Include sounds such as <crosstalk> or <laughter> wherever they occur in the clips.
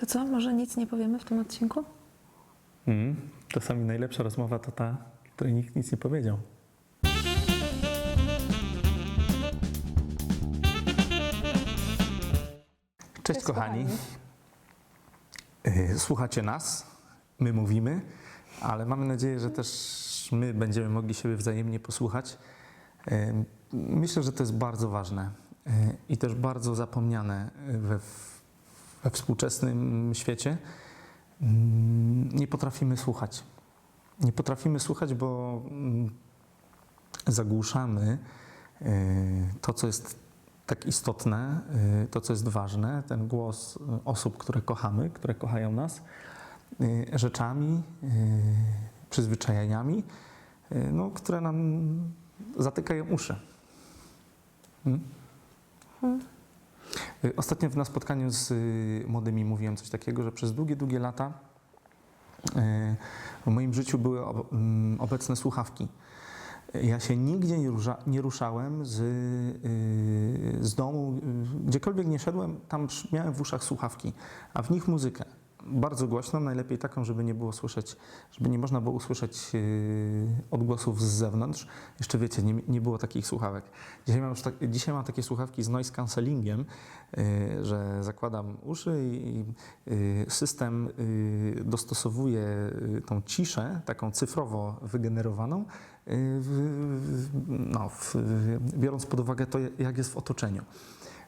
To co, może nic nie powiemy w tym odcinku? Mm, czasami najlepsza rozmowa to ta, której nikt nic nie powiedział. Cześć, Cześć, kochani. Y, Słuchacie nas, my mówimy, ale mamy nadzieję, że też my będziemy mogli siebie wzajemnie posłuchać. Y, Myślę, że to jest bardzo ważne y, i też bardzo zapomniane we, we współczesnym świecie. Mm, Nie potrafimy słuchać. Nie potrafimy słuchać, bo mm, zagłuszamy y, to, co jest tak istotne, y, to, co jest ważne, ten głos y, osób, które kochamy, które kochają nas, rzeczami, przyzwyczajeniami, no, które nam zatykają uszy. Mm? Y, Ostatnio na spotkaniu z y, młodymi mówiłem coś takiego, że przez długie, długie lata y, w moim życiu były mm, obecne słuchawki. Ja się nigdzie nie, rusza, nie ruszałem z, y, z domu, y, gdziekolwiek nie szedłem, tam miałem w uszach słuchawki, a w nich muzykę. Bardzo głośną, najlepiej taką, żeby nie było słyszeć, żeby nie można było usłyszeć y, odgłosów z zewnątrz. Jeszcze wiecie, nie, nie było takich słuchawek. Dzisiaj mam, już tak, dzisiaj mam takie słuchawki z noise cancellingiem, y, że zakładam uszy i y, system dostosowuje tą ciszę, taką cyfrowo wygenerowaną, w, no, w, biorąc pod uwagę to, jak jest w otoczeniu.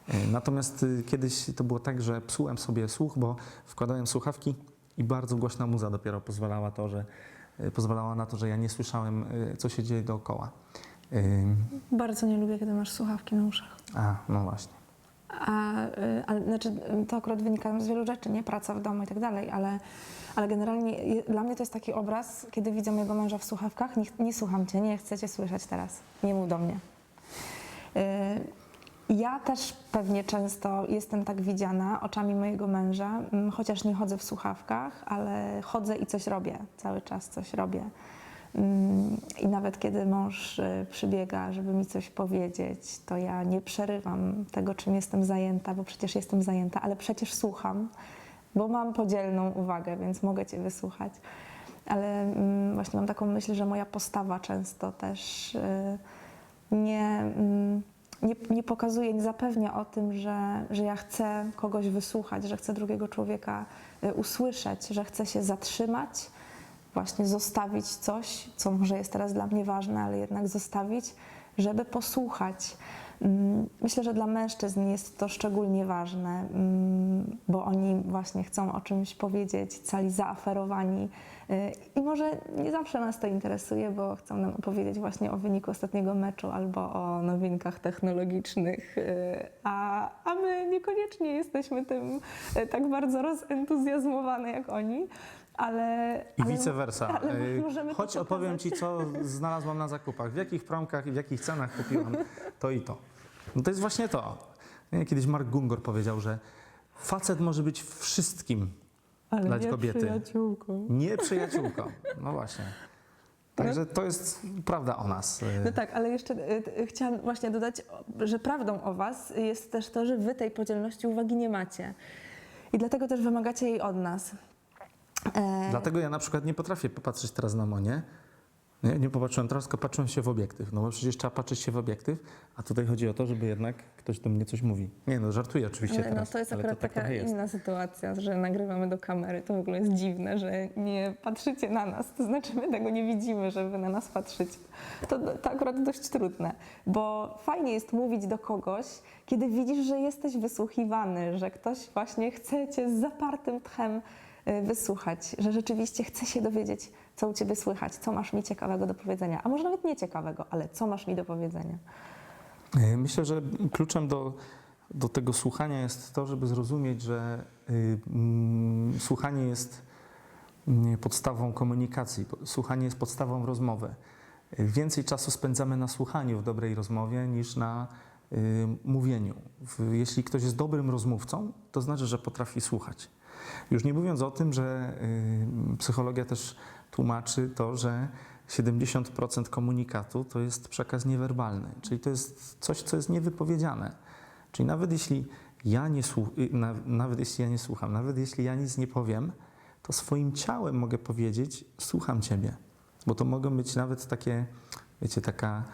Y, Natomiast y, kiedyś to było tak, że psułem sobie słuch, bo wkładałem słuchawki i bardzo głośna muza dopiero pozwalała, to, że, y, pozwalała na to, że ja nie słyszałem, y, co się dzieje dookoła. Bardzo nie lubię, kiedy masz słuchawki na uszach. A, no właśnie. A, y, ale, znaczy, y, to akurat wynika z wielu rzeczy, nie? Praca w domu i tak dalej, ale, ale generalnie dla mnie to jest taki obraz, kiedy widzę mojego męża w słuchawkach, nie, nie słucham cię, nie chcę cię słyszeć teraz, nie mów do mnie. Y, Ja też pewnie często jestem tak widziana oczami mojego męża, mm, chociaż nie chodzę w słuchawkach, ale chodzę i coś robię, cały czas coś robię. Mm, I nawet kiedy mąż y, przybiega, żeby mi coś powiedzieć, to ja nie przerywam tego, czym jestem zajęta, bo przecież jestem zajęta, ale przecież słucham, bo mam podzielną uwagę, więc mogę Cię wysłuchać. Ale mm, właśnie mam taką myśl, że moja postawa często też y, nie, nie, nie pokazuje, nie zapewnia o tym, że, że ja chcę kogoś wysłuchać, że chcę drugiego człowieka y, usłyszeć, że chcę się zatrzymać, właśnie zostawić coś, co może jest teraz dla mnie ważne, ale jednak zostawić, żeby posłuchać. Mm, Myślę, że dla mężczyzn jest to szczególnie ważne, mm, bo oni właśnie chcą o czymś powiedzieć, cali zaaferowani. Y, I może nie zawsze nas to interesuje, bo chcą nam opowiedzieć właśnie o wyniku ostatniego meczu albo o nowinkach technologicznych, y, a, a my niekoniecznie jesteśmy tym y, tak bardzo rozentuzjazmowane jak oni. Ale, I ale- vice versa. <laughs> ale Y, Chodź opowiem. Ci, co znalazłam na zakupach, w jakich promkach i w jakich cenach kupiłam to i to. No to jest właśnie to. Kiedyś Mark Gungor powiedział, że facet może być wszystkim ale dla nie kobiety. przyjaciółką. Nie przyjaciółką. No właśnie. Także to jest prawda o nas. No tak, ale jeszcze y, y, chciałam właśnie dodać, że prawdą o Was jest też to, że Wy tej podzielności uwagi nie macie. I dlatego też wymagacie jej od nas. E, Dlatego ja na przykład nie potrafię popatrzeć teraz na Monię. Nie, nie popatrzyłem teraz, tylko patrzyłem się w obiektyw. No bo przecież trzeba patrzeć się w obiektyw, a tutaj chodzi o to, żeby jednak ktoś do mnie coś mówi. Nie no, żartuję oczywiście Ale no, teraz. to jest akurat tak taka jest. inna sytuacja, że nagrywamy do kamery. To w ogóle jest dziwne, że nie patrzycie na nas. To znaczy, my tego nie widzimy, że wy na nas patrzycie. To, to akurat dość trudne, bo fajnie jest mówić do kogoś, kiedy widzisz, że jesteś wysłuchiwany, że ktoś właśnie chce cię z zapartym tchem wysłuchać, że rzeczywiście chce się dowiedzieć, co u ciebie słychać, co masz mi ciekawego do powiedzenia, a może nawet nie ciekawego, ale co masz mi do powiedzenia. E, Myślę, że kluczem do, do tego słuchania jest to, żeby zrozumieć, że y, mm, słuchanie jest mm, podstawą komunikacji, słuchanie jest podstawą rozmowy. Y, Więcej czasu spędzamy na słuchaniu w dobrej rozmowie niż na y, mówieniu. Jeśli ktoś jest dobrym rozmówcą, to znaczy, że potrafi słuchać. Już nie mówiąc o tym, że y, psychologia też tłumaczy to, że 70% komunikatu to jest przekaz niewerbalny, czyli to jest coś, co jest niewypowiedziane. Czyli nawet jeśli ja nie y, na, nawet jeśli ja nie słucham, nawet jeśli ja nic nie powiem, to swoim ciałem mogę powiedzieć, słucham Ciebie. Bo to mogą być nawet takie, wiecie, taka,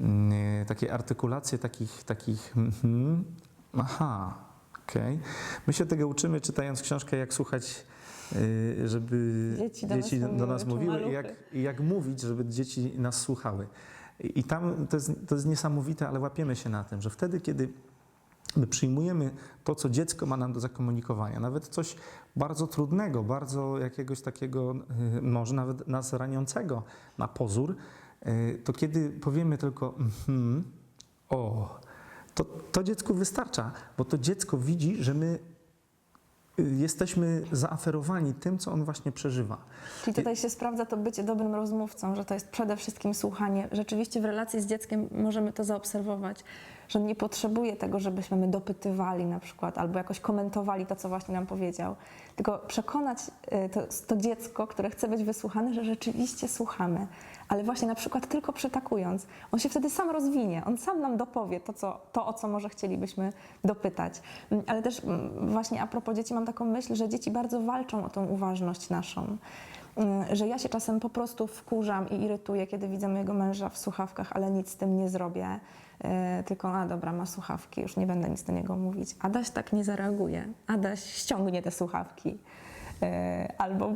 mm, takie artykulacje takich, takich mhm, aha, okej. My się tego uczymy czytając książkę, jak słuchać, y, żeby Dzieci do nas do mówiły, nas mówiły i jak, jak mówić, żeby dzieci nas słuchały. I i tam to jest, to jest niesamowite, ale łapiemy się na tym, że wtedy, kiedy my przyjmujemy to, co dziecko ma nam do zakomunikowania, nawet coś bardzo trudnego, bardzo jakiegoś takiego, y, może nawet nas raniącego na pozór, y, to kiedy powiemy tylko mhm, o, to, to dziecku wystarcza, bo to dziecko widzi, że my y, jesteśmy zaaferowani tym, co on właśnie przeżywa. Czyli tutaj się sprawdza to bycie dobrym rozmówcą, że to jest przede wszystkim słuchanie. Rzeczywiście w relacji z dzieckiem możemy to zaobserwować, że nie potrzebuje tego, żebyśmy my dopytywali na przykład albo jakoś komentowali to, co właśnie nam powiedział, tylko przekonać y, to, to dziecko, które chce być wysłuchane, że rzeczywiście słuchamy, ale właśnie na przykład tylko przytakując, on się wtedy sam rozwinie, on sam nam dopowie to, co, to o co może chcielibyśmy dopytać. Mm, Ale też mm, właśnie a propos dzieci mam taką myśl, że dzieci bardzo walczą o tą uważność naszą. Mm, Że ja się czasem po prostu wkurzam i irytuję, kiedy widzę mojego męża w słuchawkach, ale nic z tym nie zrobię. E, Tylko, a dobra, ma słuchawki, już nie będę nic do niego mówić. Adaś tak nie zareaguje. Adaś ściągnie te słuchawki. E, Albo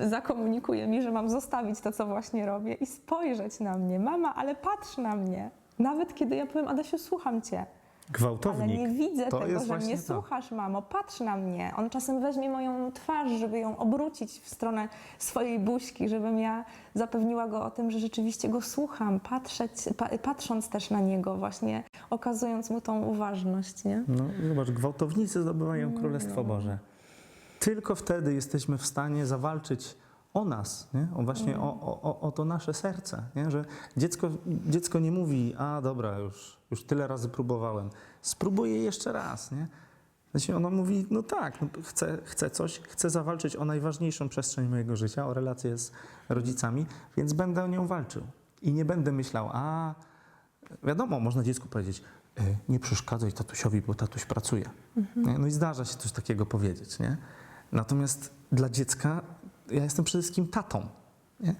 zakomunikuje mi, że mam zostawić to, co właśnie robię i spojrzeć na mnie. Mama, ale patrz na mnie. Nawet kiedy ja powiem, Adasiu, słucham cię. Ale Gwałtownik. nie widzę To tego, że mnie to. słuchasz, mamo. Patrz na mnie. On czasem weźmie moją twarz, żeby ją obrócić w stronę swojej buźki, żebym ja zapewniła go o tym, że rzeczywiście go słucham, patrzeć, pa, patrząc też na niego, właśnie okazując mu tą uważność, nie? No, zobacz, gwałtownicy zdobywają No. Królestwo Boże. Tylko wtedy jesteśmy w stanie zawalczyć o nas, nie? O właśnie o, o, o- o to nasze serce, nie? że dziecko, dziecko nie mówi, a dobra, już, już tyle razy próbowałem, spróbuję jeszcze raz. Nie? Znaczy ono mówi, no tak, no, chcę, chcę coś, chcę zawalczyć o najważniejszą przestrzeń mojego życia, o relację z rodzicami, więc będę o nią walczył. I nie będę myślał, a wiadomo, można dziecku powiedzieć, "E, nie przeszkadzaj tatusiowi, bo tatuś pracuje. Nie? No i zdarza się coś takiego powiedzieć, nie? Natomiast dla dziecka ja jestem przede wszystkim tatą, nie?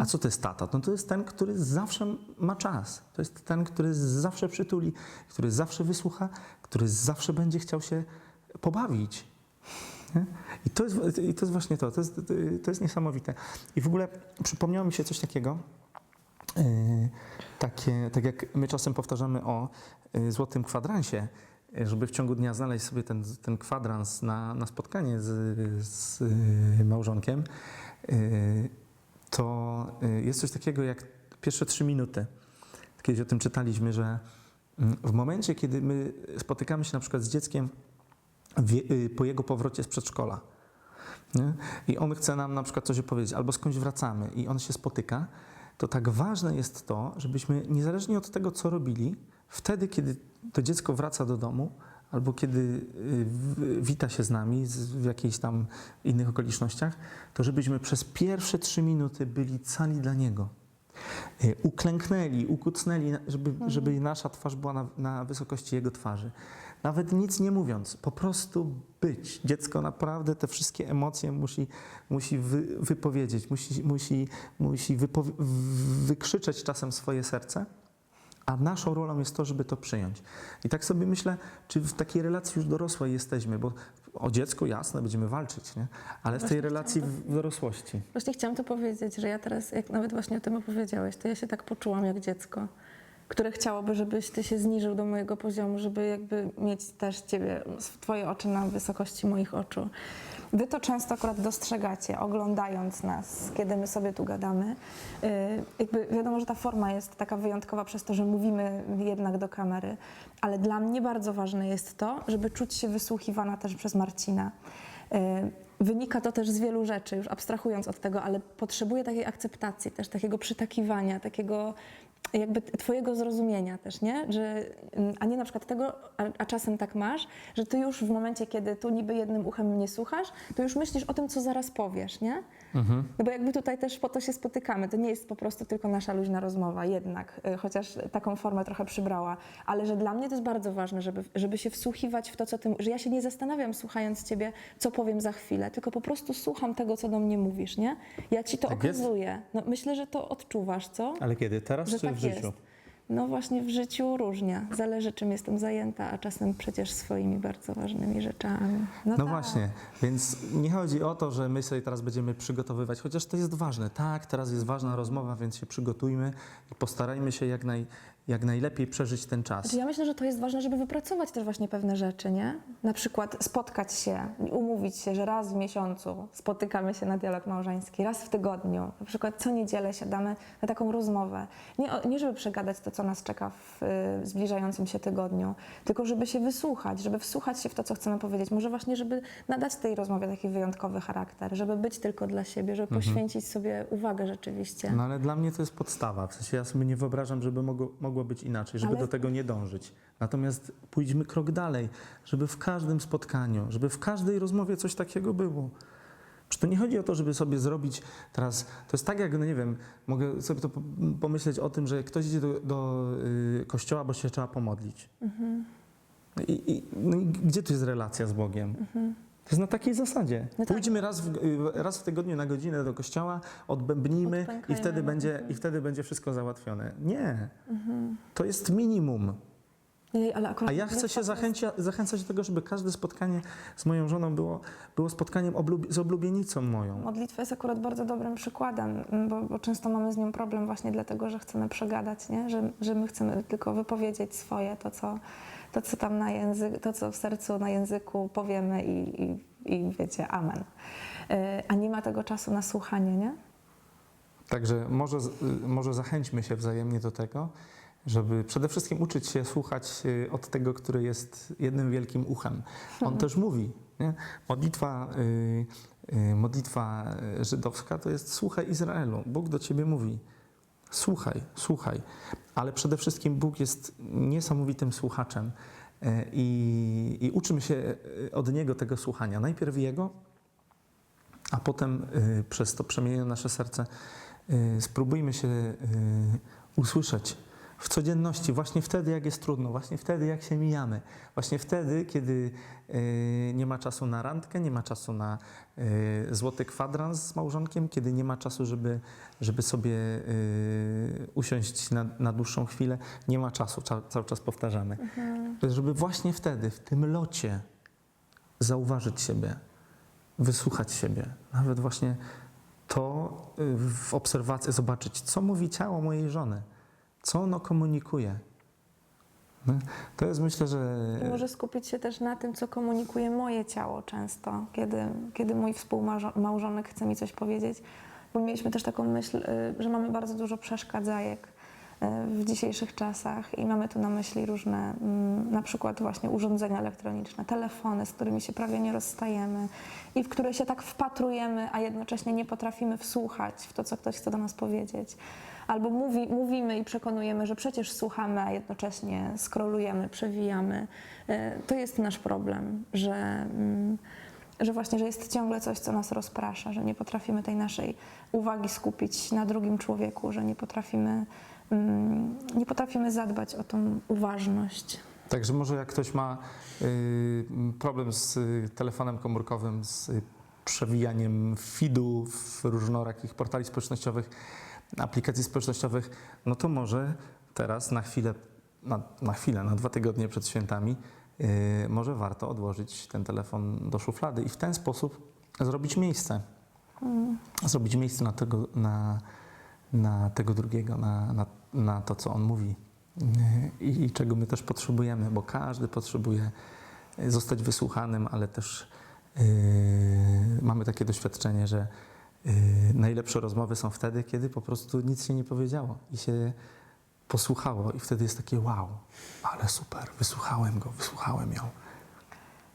A co to jest tata? No to jest ten, który zawsze ma czas. To jest ten, który zawsze przytuli, który zawsze wysłucha, który zawsze będzie chciał się pobawić. Nie? I, to jest, I to jest właśnie to, to jest, to jest niesamowite. I w ogóle przypomniało mi się coś takiego, Yy, takie, tak jak my czasem powtarzamy o yy, złotym kwadransie, żeby w ciągu dnia znaleźć sobie ten, ten kwadrans na, na spotkanie z, z yy, małżonkiem, yy, to yy, jest coś takiego jak pierwsze trzy minuty. Kiedyś o tym czytaliśmy, że mm, w momencie, kiedy my spotykamy się na przykład z dzieckiem po jego powrocie z przedszkola, nie? i on chce nam na przykład coś opowiedzieć, albo skądś wracamy i on się spotyka, to tak ważne jest to, żebyśmy niezależnie od tego, co robili, wtedy, kiedy to dziecko wraca do domu, albo kiedy y, wita się z nami w jakichś tam innych okolicznościach, to żebyśmy przez pierwsze trzy minuty byli cali dla niego. Y, Uklęknęli, ukucnęli, żeby, żeby nasza twarz była na, na wysokości jego twarzy. Nawet nic nie mówiąc, po prostu być. Dziecko naprawdę te wszystkie emocje musi, musi wy, wypowiedzieć, musi, musi, musi wypowi- w- wykrzyczeć czasem swoje serce, a naszą rolą jest to, żeby to przyjąć. I tak sobie myślę, czy w takiej relacji już dorosłej jesteśmy, bo o dziecku jasne, będziemy walczyć, nie? ale w tej relacji chciałam w dorosłości. Właśnie chciałam to powiedzieć, że ja teraz, jak nawet właśnie o tym opowiedziałeś, to ja się tak poczułam jak dziecko, które chciałoby, żebyś ty się zniżył do mojego poziomu, żeby jakby mieć też ciebie, twoje oczy na wysokości moich oczu. Wy to często akurat dostrzegacie, oglądając nas, kiedy my sobie tu gadamy. Yy, jakby wiadomo, że ta forma jest taka wyjątkowa przez to, że mówimy jednak do kamery, ale dla mnie bardzo ważne jest to, żeby czuć się wysłuchiwana też przez Marcina. Yy, Wynika to też z wielu rzeczy, już abstrahując od tego, ale potrzebuję takiej akceptacji, też takiego przytakiwania, takiego jakby twojego zrozumienia też, nie? Że, mm, a nie na przykład tego, a, a czasem tak masz, że ty już w momencie, kiedy tu niby jednym uchem mnie słuchasz, to już myślisz o tym, co zaraz powiesz, nie? No bo jakby tutaj też po to się spotykamy. To nie jest po prostu tylko nasza luźna rozmowa, jednak, y, chociaż taką formę trochę przybrała. Ale że dla mnie to jest bardzo ważne, żeby, żeby się wsłuchiwać w to, co ty... Że ja się nie zastanawiam, słuchając ciebie, co powiem za chwilę, tylko po prostu słucham tego, co do mnie mówisz, nie? Ja ci to Tak okazuję. No, myślę, że to odczuwasz, co? Ale kiedy? Teraz że czy tak w życiu? jest. No właśnie w życiu różnie. Zależy, czym jestem zajęta, a czasem przecież swoimi bardzo ważnymi rzeczami. No tak. właśnie, więc nie chodzi o to, że my sobie teraz będziemy przygotowywać, chociaż to jest ważne. Tak, teraz jest ważna rozmowa, więc się przygotujmy i postarajmy się jak, naj, jak najlepiej przeżyć ten czas. Znaczy ja myślę, że to jest ważne, żeby wypracować też właśnie pewne rzeczy, nie? Na przykład spotkać się, umówić się, że raz w miesiącu spotykamy się na dialog małżeński, raz w tygodniu. Na przykład co niedzielę siadamy na taką rozmowę. Nie, nie żeby przegadać to, co nas czeka w y, zbliżającym się tygodniu, tylko żeby się wysłuchać, żeby wsłuchać się w to, co chcemy powiedzieć. Może właśnie, żeby nadać tej rozmowie taki wyjątkowy charakter, żeby być tylko dla siebie, żeby poświęcić sobie uwagę rzeczywiście. No ale dla mnie to jest podstawa. W sensie ja sobie nie wyobrażam, żeby mogło, mogło być inaczej, żeby Ale- do tego nie dążyć. Natomiast pójdźmy krok dalej, żeby w każdym spotkaniu, żeby w każdej rozmowie coś takiego było. Czy to nie chodzi o to, żeby sobie zrobić teraz, to jest tak jak, no nie wiem, mogę sobie to po- pomyśleć o tym, że ktoś idzie do, do y, kościoła, bo się trzeba pomodlić. I, i, no i gdzie tu jest relacja z Bogiem? To jest na takiej zasadzie. No tak. Pójdźmy raz w, y, raz w tygodniu na godzinę do kościoła, odbębnijmy i wtedy, będzie, i wtedy będzie wszystko załatwione. Nie. To jest minimum. Jej, A ja chcę się zachęcia, zachęcać do tego, żeby każde spotkanie z moją żoną było, było spotkaniem oblub, z oblubienicą moją. Modlitwa jest akurat bardzo dobrym przykładem, bo, bo często mamy z nią problem właśnie dlatego, że chcemy przegadać, nie? Że, że my chcemy tylko wypowiedzieć swoje, to co, to co tam na języku, to co w sercu, na języku powiemy i, i, i wiecie, amen. Y, A nie ma tego czasu na słuchanie, nie? Także może, y, może zachęćmy się wzajemnie do tego, żeby przede wszystkim uczyć się słuchać y, od tego, który jest jednym wielkim uchem. On <laughs> też mówi. Nie? Modlitwa, y, modlitwa żydowska to jest słuchaj Izraelu. Bóg do ciebie mówi. Słuchaj, słuchaj. Ale przede wszystkim Bóg jest niesamowitym słuchaczem y, i, i uczymy się y, od Niego tego słuchania. Najpierw Jego, a potem y, przez to przemienione nasze serce spróbujmy się usłyszeć w codzienności, właśnie wtedy, jak jest trudno, właśnie wtedy, jak się mijamy, właśnie wtedy, kiedy y, nie ma czasu na randkę, nie ma czasu na y, złoty kwadrans z małżonkiem, kiedy nie ma czasu, żeby, żeby sobie y, usiąść na, na dłuższą chwilę, nie ma czasu, ca, cały czas powtarzamy. Żeby właśnie wtedy, w tym locie, zauważyć siebie, wysłuchać siebie, nawet właśnie to w obserwacji zobaczyć, co mówi ciało mojej żony, co ono komunikuje. No, To jest myślę, że I może skupić się też na tym, co komunikuje moje ciało często, kiedy, kiedy mój współmałżonek chce mi coś powiedzieć. Bo mieliśmy też taką myśl, y, że mamy bardzo dużo przeszkadzajek y, w dzisiejszych czasach i mamy tu na myśli różne, mm, na przykład właśnie urządzenia elektroniczne, telefony, z którymi się prawie nie rozstajemy i w które się tak wpatrujemy, a jednocześnie nie potrafimy wsłuchać w to, co ktoś chce do nas powiedzieć. Albo mówi, mówimy i przekonujemy, że przecież słuchamy, a jednocześnie skrolujemy, przewijamy. E, To jest nasz problem, że, mm, że właśnie, że jest ciągle coś, co nas rozprasza, że nie potrafimy tej naszej uwagi skupić na drugim człowieku, że nie potrafimy, mm, nie potrafimy zadbać o tą uważność. Także może jak ktoś ma y, problem z y, telefonem komórkowym, z y, przewijaniem feedów, różnorakich portali społecznościowych, aplikacji społecznościowych, no to może teraz na chwilę, na, na chwilę, na dwa tygodnie przed świętami, y, może warto odłożyć ten telefon do szuflady i w ten sposób zrobić miejsce. Zrobić miejsce na tego, na, na tego drugiego, na, na, na to, co on mówi y, i, czego my też potrzebujemy, bo każdy potrzebuje zostać wysłuchanym, ale też y, mamy takie doświadczenie, że y, najlepsze rozmowy są wtedy, kiedy po prostu nic się nie powiedziało i się posłuchało i wtedy jest takie wow, ale super, wysłuchałem go, wysłuchałem ją.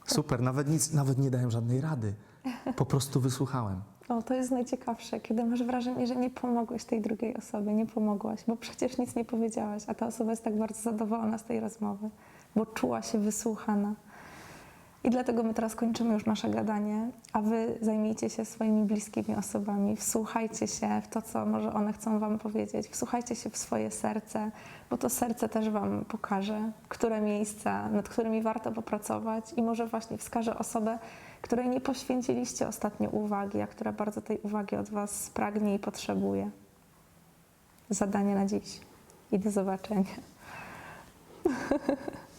Super, nawet nic, nawet nie dałem żadnej rady. Po prostu wysłuchałem. O, to jest najciekawsze, kiedy masz wrażenie, że nie pomogłeś tej drugiej osobie, nie pomogłaś, bo przecież nic nie powiedziałaś, a ta osoba jest tak bardzo zadowolona z tej rozmowy, bo czuła się wysłuchana. I dlatego my teraz kończymy już nasze gadanie, a wy zajmijcie się swoimi bliskimi osobami, wsłuchajcie się w to, co może one chcą wam powiedzieć, wsłuchajcie się w swoje serce, bo to serce też wam pokaże, które miejsca, nad którymi warto popracować i może właśnie wskaże osobę, której nie poświęciliście ostatnio uwagi, a która bardzo tej uwagi od was pragnie i potrzebuje. Zadanie na dziś i do zobaczenia. <laughs>